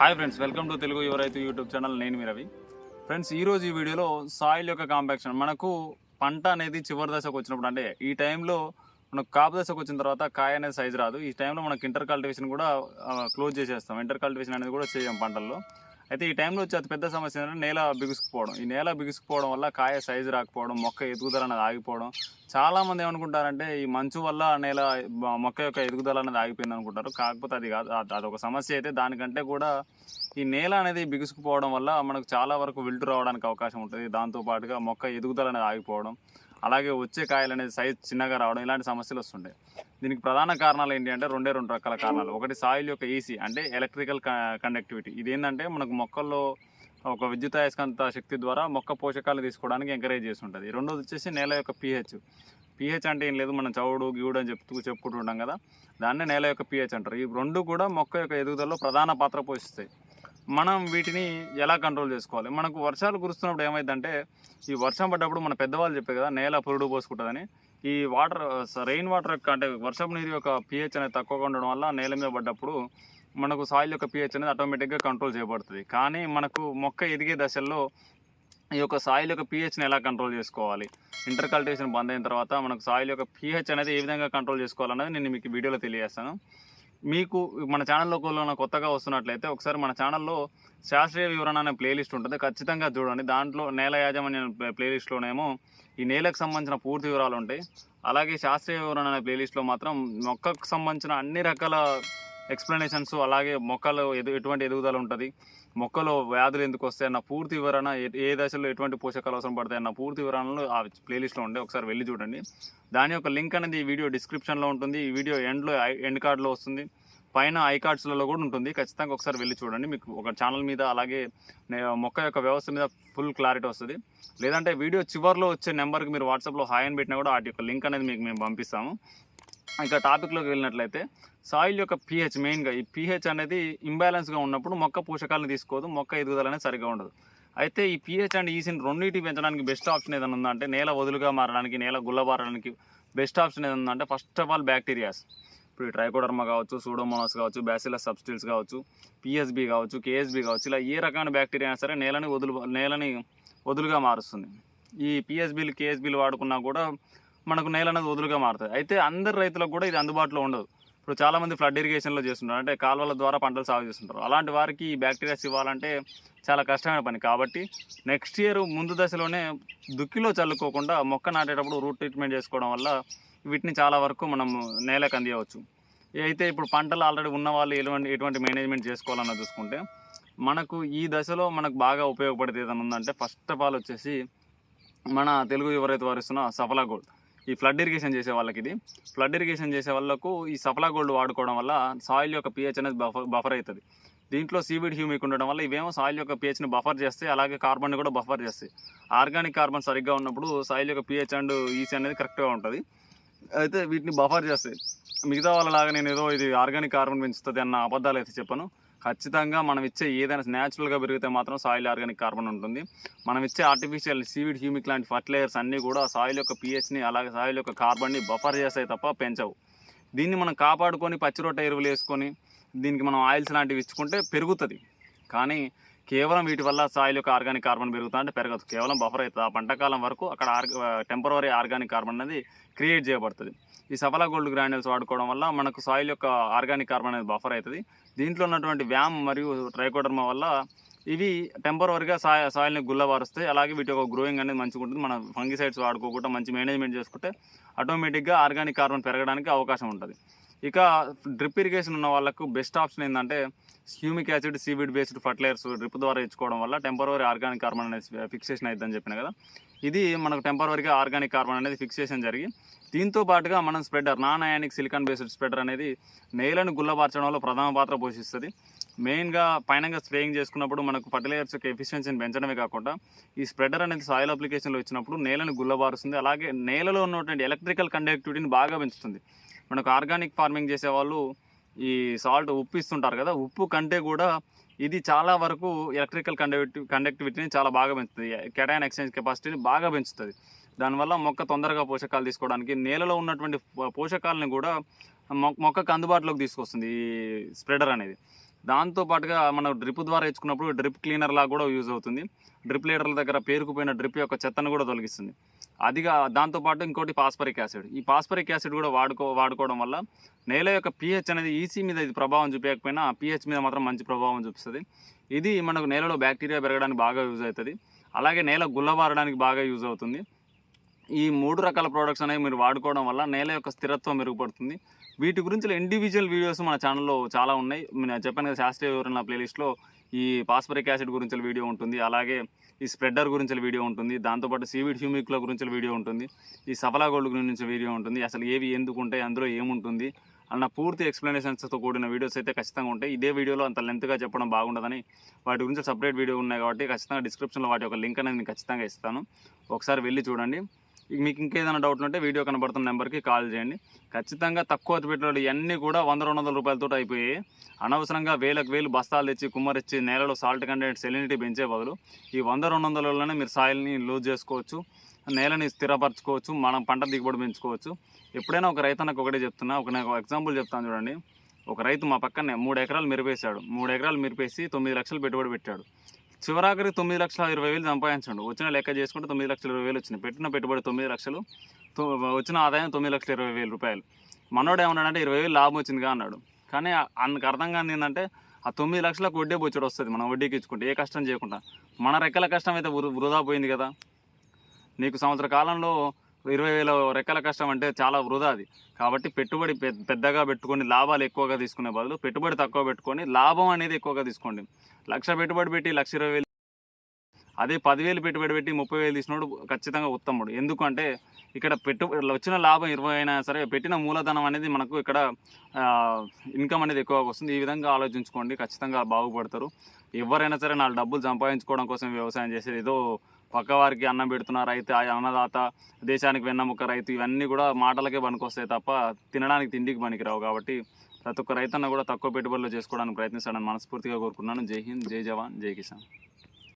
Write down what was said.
Hi friends welcome to Telugu ఎవరైతే YouTube channel నేను మీ Ravi. Friends ఈరోజు ఈ వీడియోలో సాయిల్ యొక్క కాంపాక్షన్ మనకు పంట అనేది చివరి దశకు వచ్చినప్పుడు అంటే ఈ టైంలో మనకు కాపు దశకు వచ్చిన తర్వాత కాయ అనేది సైజ్ రాదు. ఈ టైంలో మనకు ఇంటర్ కల్టివేషన్ కూడా క్లోజ్ చేసేస్తాం. ఇంటర్ కల్టివేషన్ అనేది కూడా చేయం పంటల్లో. అయితే ఈ టైంలో వచ్చే అతి పెద్ద సమస్య ఏంటంటే నేల బిగుసుకుపోవడం. ఈ నేల బిగుసుకుపోవడం వల్ల కాయ సైజు రాకపోవడం మొక్క ఎదుగుదల అనేది ఆగిపోవడం. చాలా మంది ఏమనుకుంటారంటే ఈ మంచు వల్ల నేల మొక్క యొక్క ఎదుగుదల అనేది ఆగిపోయింది అనుకుంటారు. కాకపోతే అది కాదు అదొక సమస్య అయితే దానికంటే కూడా ఈ నేల అనేది బిగుసుకుపోవడం వల్ల మనకు చాలా వరకు విల్టు రావడానికి అవకాశం ఉంటుంది. దాంతోపాటుగా మొక్క ఎదుగుదల అనేది ఆగిపోవడం. అలాగే వచ్చే కాయలు అనేది సైజ్ చిన్నగా రావడం ఇలాంటి సమస్యలు వస్తుంటాయి. దీనికి ప్రధాన కారణాలు ఏంటి అంటే రెండే రెండు రకాల కారణాలు. ఒకటి సాయిల్ యొక్క ఈసీ అంటే ఎలక్ట్రికల్ కండక్టివిటీ ఇది ఏంటంటే మనకు మొక్కల్లో ఒక విద్యుత్ అయస్కాంత శక్తి ద్వారా మొక్క పోషకాలు తీసుకోవడానికి ఎంకరేజ్ చేస్తుంటుంది. రెండోది వచ్చేసి నేల యొక్క పిహెచ్ పిహెచ్ అంటే ఏం లేదు మనం చౌడు గివుడు అని చెప్తూ చెప్పుకుంటుంటాం కదా. దాన్నే నేల యొక్క పిహెచ్ అంటారు. ఈ రెండు కూడా మొక్క యొక్క ఎదుగుదలలో ప్రధాన పాత్ర పోషిస్తాయి. మనం వీటిని ఎలా కంట్రోల్ చేసుకోవాలి? మనకు వర్షాలు కురుస్తున్నప్పుడు ఏమైందంటే ఈ వర్షం పడ్డప్పుడు మన పెద్దవాళ్ళు చెప్పే కదా నేల పురుడు పోసుకుంటుందని ఈ వాటర్ రెయిన్ వాటర్ యొక్క అంటే వర్షపు నీరు యొక్క పిహెచ్ అనేది తక్కువగా ఉండడం వల్ల నేల మీద పడ్డప్పుడు మనకు సాయిల్ యొక్క పిహెచ్ అనేది ఆటోమేటిక్గా కంట్రోల్ చేయబడుతుంది. కానీ మనకు మొక్క ఎదిగే దశల్లో ఈ యొక్క సాయిల్ యొక్క పిహెచ్ని ఎలా కంట్రోల్ చేసుకోవాలి? ఇంటర్ కల్టివేషన్ బంద్ అయిన తర్వాత మనకు సాయిల్ యొక్క పిహెచ్ అనేది ఏ విధంగా కంట్రోల్ చేసుకోవాలనేది నేను మీకు వీడియోలో తెలియజేస్తాను. మీకు మన ఛానల్లో కొన్న కొత్తగా వస్తున్నట్లయితే ఒకసారి మన ఛానల్లో శాస్త్రీయ వివరణ అనే ప్లేలిస్ట్ ఉంటుంది. ఖచ్చితంగా చూడండి. దాంట్లో నేల యాజమాన్య ప్లేలిస్ట్లోనేమో ఈ నేలకు సంబంధించిన పూర్తి వివరాలు ఉంటాయి. అలాగే శాస్త్రీయ వివరణ అనే ప్లేలిస్ట్లో మాత్రం మొక్కకు సంబంధించిన అన్ని రకాల ఎక్స్ప్లెనేషన్స్ అలాగే మొక్కలు ఎదు ఎటువంటి ఎదుగుదల ఉంటుంది. మొక్కలో వ్యాధులు ఎందుకు వస్తాయి అన్న పూర్తి వివరణ ఏ- ఏ దశలో ఎటువంటి పోషకాలు అవసరం పడతాయి అన్న పూర్తి వివరణలు ఆ ప్లేలిస్ట్లో ఉండే ఒకసారి వెళ్ళి చూడండి. దాని యొక్క లింక్ అనేది ఈ వీడియో డిస్క్రిప్షన్లో ఉంటుంది. ఈ వీడియో ఎండ్లో ఎండ్ కార్డ్లో వస్తుంది. పైన ఐ కార్డ్స్లలో కూడా ఉంటుంది. ఖచ్చితంగా ఒకసారి వెళ్ళి చూడండి. మీకు ఒక ఛానల్ మీద అలాగే మొక్క యొక్క వ్యవస్థ మీద ఫుల్ క్లారిటీ వస్తుంది. లేదంటే వీడియో చివరిలో వచ్చే నెంబర్కి మీరు వాట్సాప్లో హాయ్ అని పెట్టినా కూడా వాటి యొక్క లింక్ అనేది మీకు మేము పంపిస్తాము. ఇక టాపిక్లోకి వెళ్ళినట్లయితే సాయిల్ యొక్క పిహెచ్ మెయిన్గా ఈ పిహెచ్ అనేది ఇంబ్యాలెన్స్గా ఉన్నప్పుడు మొక్క పోషకాలను తీసుకోదు మొక్క ఎదుగుదల అనేది సరిగా ఉండదు. అయితే ఈ పిహెచ్ అండ్ ఈసీని రెండింటి పెంచడానికి బెస్ట్ ఆప్షన్ ఏదైనా ఉందంటే నేల వదులుగా మారడానికి నేల గుల్లబారడానికి బెస్ట్ ఆప్షన్ ఏదైనా ఉందంటే ఫస్ట్ ఆఫ్ ఆల్ బ్యాక్టీరియాస్ ఇప్పుడు ఈ ట్రైకోడర్మా కావచ్చు సూడోమోనాస్ కావచ్చు బ్యాసిలస్ సబ్స్టిల్స్ కావచ్చు పిఎస్బి కావచ్చు కేఎస్బి కావచ్చు ఇలా ఏ రకమైన బ్యాక్టీరియా అయినా సరే నేలని వదులు నేలని వదులుగా మారుస్తుంది. ఈ పిఎస్బీలు కేఎస్బీలు వాడుకున్నా కూడా మనకు నేల అనేది వదులుగా మారుతుంది. అయితే అందరు రైతులకు కూడా ఇది అందుబాటులో ఉండదు. ఇప్పుడు చాలామంది ఫ్లడ్ ఇరిగేషన్లో చేస్తుంటారు. అంటే కాలువల ద్వారా పంటలు సాగు చేస్తుంటారు. అలాంటి వారికి ఈ బ్యాక్టీరియాస్ ఇవ్వాలంటే చాలా కష్టమైన పని. కాబట్టి నెక్స్ట్ ఇయర్ ముందు దశలోనే దుక్కిలో చల్లుకోకుండా మొక్క నాటేటప్పుడు రూట్ ట్రీట్మెంట్ చేసుకోవడం వల్ల వీటిని చాలా వరకు మనం నేలకు అందియవచ్చు. అయితే ఇప్పుడు పంటలు ఆల్రెడీ ఉన్న వాళ్ళు ఎటువంటి ఎటువంటి మేనేజ్మెంట్ చేసుకోవాలన్న చూసుకుంటే మనకు ఈ దశలో మనకు బాగా ఉపయోగపడేది ఏదైనా ఉందంటే ఫస్ట్ ఆఫ్ ఆల్ వచ్చేసి మన తెలుగు ఎవరైతే వారిస్తున్న సఫలా గోల్డ్ ఈ ఫ్లడ్ ఇరిగేషన్ చేసే వాళ్ళకి ఇది. ఫ్లడ్ ఇరిగేషన్ చేసే వాళ్ళకు ఈ సఫలా గోల్డ్ వాడుకోవడం వల్ల సాయిల్ యొక్క పిహెచ్ అనేది బఫర్ బఫర్ అవుతుంది. దీంట్లో సీవిడ్ హ్యూమిక్ ఉండడం వల్ల ఇవేమో సాయిల్ యొక్క పిహెచ్ని బఫర్ చేస్తాయి అలాగే కార్బన్ కూడా బఫర్ చేస్తాయి. ఆర్గానిక్ కార్బన్ సరిగ్గా ఉన్నప్పుడు సాయిల్ యొక్క పిహెచ్ అండ్ ఈసీ అనేది కరెక్ట్గా ఉంటుంది. అయితే వీటిని బఫర్ చేస్తాయి. మిగతా వాళ్ళలాగా నేను ఏదో ఇది ఆర్గానిక్ కార్బన్ పెంచుతుంది అన్న అబద్ధాలు అయితే చెప్పాను. ఖచ్చితంగా మనం ఇచ్చే ఏదైనా న్యాచురల్గా పెరిగితే మాత్రం సాయిల్ ఆర్గానిక్ కార్బన్ ఉంటుంది. మనం ఇచ్చే ఆర్టిఫిషియల్ సీవిడ్ హ్యూమిక్ లాంటి ఫర్టిలైజర్స్ అన్నీ కూడా సాయిల్ యొక్క పిహెచ్ని అలాగే సాయిల్ యొక్క కార్బన్ని బఫర్ చేస్తాయి తప్ప పెంచవు. దీన్ని మనం కాపాడుకొని పచ్చి రొట్టె ఎరువులు వేసుకొని దీనికి మనం ఆయిల్స్ లాంటివి ఇచ్చుకుంటే పెరుగుతుంది. కానీ కేవలం వీటి వల్ల సాయిల్ యొక్క ఆర్గానిక్ కార్బన్ పెరుగుతా అంటే పెరగదు. కేవలం బఫర్ అవుతుంది. ఆ పంటకాలం వరకు అక్కడ ఆర్గ టెంపరీ ఆర్గానిక్ కార్బన్ అనేది క్రియేట్ చేయబడుతుంది. ఈ సఫలా గోల్డ్ గ్రాన్యుల్స్ వాడుకోవడం వల్ల మనకు సాయిల్ యొక్క ఆర్గానిక్ కార్బన్ అనేది బఫర్ అవుతుంది. దీంట్లో ఉన్నటువంటి వ్యామ్ మరియు ట్రైకోడర్మా వల్ల ఇవి టెంపరీగా సాయి సాయిల్ని గుల్లబారుస్తాయి. అలాగే వీటి యొక్క గ్రోయింగ్ అనేది మంచిగా ఉంటుంది. మనం ఫంగిసైడ్స్ వాడుకోకుండా మంచి మేనేజ్మెంట్ చేసుకుంటే ఆటోమేటిక్గా ఆర్గానిక్ కార్బన్ పెరగడానికి అవకాశం ఉంటుంది. ఇక డ్రిప్ ఇరిగేషన్ ఉన్న వాళ్ళకు బెస్ట్ ఆప్షన్ ఏంటంటే humic acid seaweed based fertilizers drip ద్వారా ఇచ్చుకోవడం వల్ల టెంపరీ ఆర్గానిక్ కార్బన్ అనేది ఫిక్సేషన్ అవుతుందని చెప్పిన కదా. ఇది మనకు టెంపరీగా ఆర్గానిక్ కార్బన్ అనేది ఫిక్సేషన్ జరిగి దీంతో పాటుగా మనం spreader non ionic silicon based spreader అనేది నేలను గుల్లబార్చడంలో ప్రధాన పాత్ర పోషిస్తుంది. మెయిన్గా పైనంగా స్ప్రేయింగ్ చేసుకున్నప్పుడు మనకు ఫర్టిలైజర్స్ యొక్క ఎఫిషియన్సీని పెంచడమే కాకుండా ఈ స్ప్రెడర్ అనేది సాయిల్ అప్లికేషన్లో ఇచ్చినప్పుడు నేలను గుల్లబారుస్తుంది. అలాగే నేలలో ఉన్నటువంటి ఎలక్ట్రికల్ కండక్టివిటీని బాగా పెంచుతుంది. మనకు ఆర్గానిక్ ఫార్మింగ్ చేసే వాళ్ళు ఈ సాల్ట్ ఉప్పు ఇస్తుంటారు కదా ఉప్పు కంటే కూడా ఇది చాలా వరకు ఎలక్ట్రికల్ కండక్టి కండక్టివిటీని చాలా బాగా పెంచుతుంది. కెటైన్ ఎక్స్చేంజ్ కెపాసిటీని బాగా పెంచుతుంది. దానివల్ల మొక్క తొందరగా పోషకాలు తీసుకోవడానికి నేలలో ఉన్నటువంటి పోషకాలని కూడా మొక్క మొక్కకు అందుబాటులోకి తీసుకొస్తుంది ఈ స్ప్రెడర్ అనేది. దాంతో పాటుగా మనం డ్రిప్ ద్వారా ఇచ్చుకున్నప్పుడు డ్రిప్ క్లీనర్ లాగా కూడా యూజ్ అవుతుంది. డ్రిప్ లీడర్ల దగ్గర పేరుకుపోయిన డ్రిప్ యొక్క చెత్తను కూడా తొలగిస్తుంది. అదిగా దాంతోపాటు ఇంకోటి పాస్పరిక్ యాసిడ్. ఈ పాస్పరిక్ యాసిడ్ కూడా వాడుకో వాడుకోవడం వల్ల నేల యొక్క పిహెచ్ అనేది ఈసీ మీద ఇది ప్రభావం చూపించకపోయినా పిహెచ్ మీద మాత్రం మంచి ప్రభావం చూపిస్తుంది. ఇది మనకు నేలలో బ్యాక్టీరియా పెరగడానికి బాగా యూజ్ అవుతుంది. అలాగే నేల గుల్లబారడానికి బాగా యూజ్ అవుతుంది. ఈ మూడు రకాల ప్రోడక్ట్స్ అనేవి మీరు వాడుకోవడం వల్ల నేల యొక్క స్థిరత్వం మెరుగుపడుతుంది. వీటి గురించి ఇండివిజువల్ వీడియోస్ మన ఛానల్లో చాలా ఉన్నాయి. నేను చెప్పాను కదా శాస్త్రీయ వివరణ ప్లేలిస్ట్లో ఈ పాస్పరిక్ యాసిడ్ గురించి వీడియో ఉంటుంది. అలాగే ఈ స్ప్రెడర్ గురించి వీడియో ఉంటుంది. దాంతోపాటు సీవిడ్ హ్యూమిక్ల గురించి వీడియో ఉంటుంది. ఈ సఫలా గోల్డ్ గురించి వీడియో ఉంటుంది. అసలు ఏవి ఎందుకు ఉంటాయి అందులో ఏముంటుంది అన్న పూర్తి ఎక్స్ప్లెనేషన్స్తో కూడిన వీడియోస్ అయితే ఖచ్చితంగా ఉంటాయి. ఇదే వీడియోలో అంత లెంత్గా చెప్పడం బాగుండదని వాటి గురించి సపరేట్ వీడియో ఉన్నాయి కాబట్టి ఖచ్చితంగా డిస్క్రిప్షన్లో వాటి యొక్క లింక్ అనేది నేను ఖచ్చితంగా ఇస్తాను. ఒకసారి వెళ్ళి చూడండి. మీకు ఇంకేదైనా డౌట్ ఉంటే వీడియో కనబడుతున్న నెంబర్కి కాల్ చేయండి. ఖచ్చితంగా తక్కువ పెట్టుబడి ఇవన్నీ కూడా వంద రెండు వందల రూపాయలతో అయిపోయాయి అనవసరంగా వేలకు వేలు బస్తాలు తెచ్చి కుమ్మరిచ్చి నేలలో సాల్ట్ కంటెంట్ సెలినిటీ పెంచే బదులు ఈ వంద రెండు వందలలోనే మీరు సాయిల్ని లూజ్ చేసుకోవచ్చు నేలని స్థిరపరచుకోవచ్చు మనం పంట దిగుబడి పెంచుకోవచ్చు. ఎప్పుడైనా ఒక రైతు నాకు ఒకటే చెప్తున్నా ఒక నాకు ఎగ్జాంపుల్ చెప్తాను చూడండి. ఒక రైతు మా పక్కనే మూడు ఎకరాలు మిరిపేశాడు. మూడు ఎకరాలు మిరిపేసి తొమ్మిది లక్షలు పెట్టుబడి పెట్టాడు. చివరాఖరికి తొమ్మిది లక్షల ఇరవై వేలు సంపాదించండు. వచ్చిన లెక్క చేసుకుంటే తొమ్మిది లక్షల ఇరవై వేలు వచ్చినాయి. పెట్టిన పెట్టుబడి తొమ్మిది లక్షలు తొ- వచ్చిన ఆదాయం తొమ్మిది లక్షల ఇరవై వేలు రూపాయలు. మనోడు ఏమన్నాడంటే ఇరవై వేలు లాభం వచ్చిందిగా అన్నాడు. కానీ అందుకు అర్థం కాని ఏంటంటే ఆ తొమ్మిది లక్షలకు వడ్డీ బొచ్చుడు వస్తుంది మనం వడ్డీకి ఇచ్చుకుంటే ఏ కష్టం చేయకుండా. మన రెక్కల కష్టం అయితే వృ- వృధా పోయింది కదా. నీకు సంవత్సర కాలంలో ఇరవై వేల రెక్కల కష్టం అంటే చాలా వృధా అది. కాబట్టి పెట్టుబడి పెద్దగా పెట్టుకొని లాభాలు ఎక్కువగా తీసుకునే బదులు పెట్టుబడి తక్కువ పెట్టుకొని లాభం అనేది ఎక్కువగా తీసుకోండి. లక్ష పెట్టుబడి పెట్టి లక్ష ఇరవై వేలు అదే పదివేలు పెట్టుబడి పెట్టి ముప్పై వేలు తీసినోడు ఖచ్చితంగా ఉత్తముడు. ఎందుకంటే ఇక్కడ పెట్టు వచ్చిన లాభం ఇరవై అయినా సరే పెట్టిన మూలధనం అనేది మనకు ఇక్కడ ఇన్కమ్ అనేది ఎక్కువగా వస్తుంది. ఈ విధంగా ఆలోచించుకోండి. ఖచ్చితంగా బాగుపడతారు. ఎవరైనా సరే నాలుగు డబ్బులు సంపాదించుకోవడం కోసం వ్యవసాయం చేసేది ఏదో పక్కవారికి అన్నం పెడుతున్న రైతు ఆ అన్నదాత దేశానికి వెన్నముక్క రైతు ఇవన్నీ కూడా మాటలకే పనికొస్తాయి తప్ప తినడానికి తిండికి పనికిరావు కాబట్టి ప్రతి ఒక్క రైతన్న కూడా తక్కువ పెట్టుబడులు చేసుకోవడానికి ప్రయత్నిస్తాడని మనస్ఫూర్తిగా కోరుకున్నాను జై హింద్ జై జవాన్ జై కిసాన్.